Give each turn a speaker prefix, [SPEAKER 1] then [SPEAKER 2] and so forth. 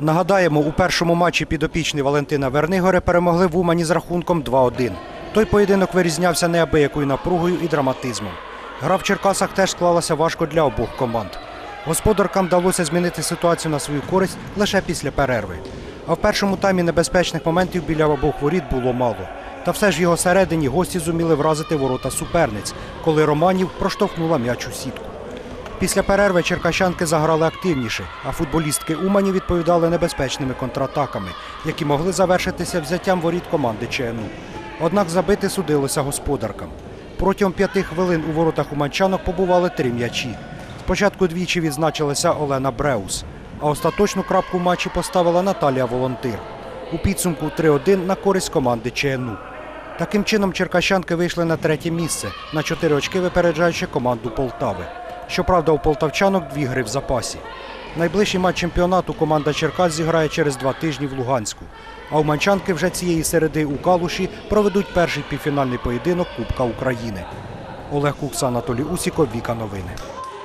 [SPEAKER 1] Нагадаємо, у першому матчі підопічні Валентина Вернигори перемогли в Умані з рахунком 2-1. Той поєдинок вирізнявся неабиякою напругою і драматизмом. Гра в Черкасах теж склалася важко для обох команд. Господаркам вдалося змінити ситуацію на свою користь лише після перерви. А в першому таймі небезпечних моментів біля обох воріт було мало. Та все ж в його середині гості зуміли вразити ворота суперниць, коли Романів проштовхнула м'яч у сітку. Після перерви черкащанки заграли активніше, а футболістки Умані відповідали небезпечними контратаками, які могли завершитися взяттям воріт команди ЧНУ. Однак забити судилося господаркам. Протягом п'яти хвилин у воротах уманчанок побували три м'ячі. Спочатку двічі відзначилася Олена Бреус, а остаточну крапку матчі поставила Наталія Волонтир. У підсумку 3-1 на користь команди ЧНУ. Таким чином, черкащанки вийшли на третє місце, на чотири очки випереджаючи команду Полтави. Щоправда, у полтавчанок дві гри в запасі. Найближчий матч чемпіонату команда Черкас зіграє через два тижні в Луганську. А у Манчанки вже цієї середи у Калуші проведуть перший півфінальний поєдинок Кубка України. Олег Кукса, Анатолій Усіков, Віка Новини.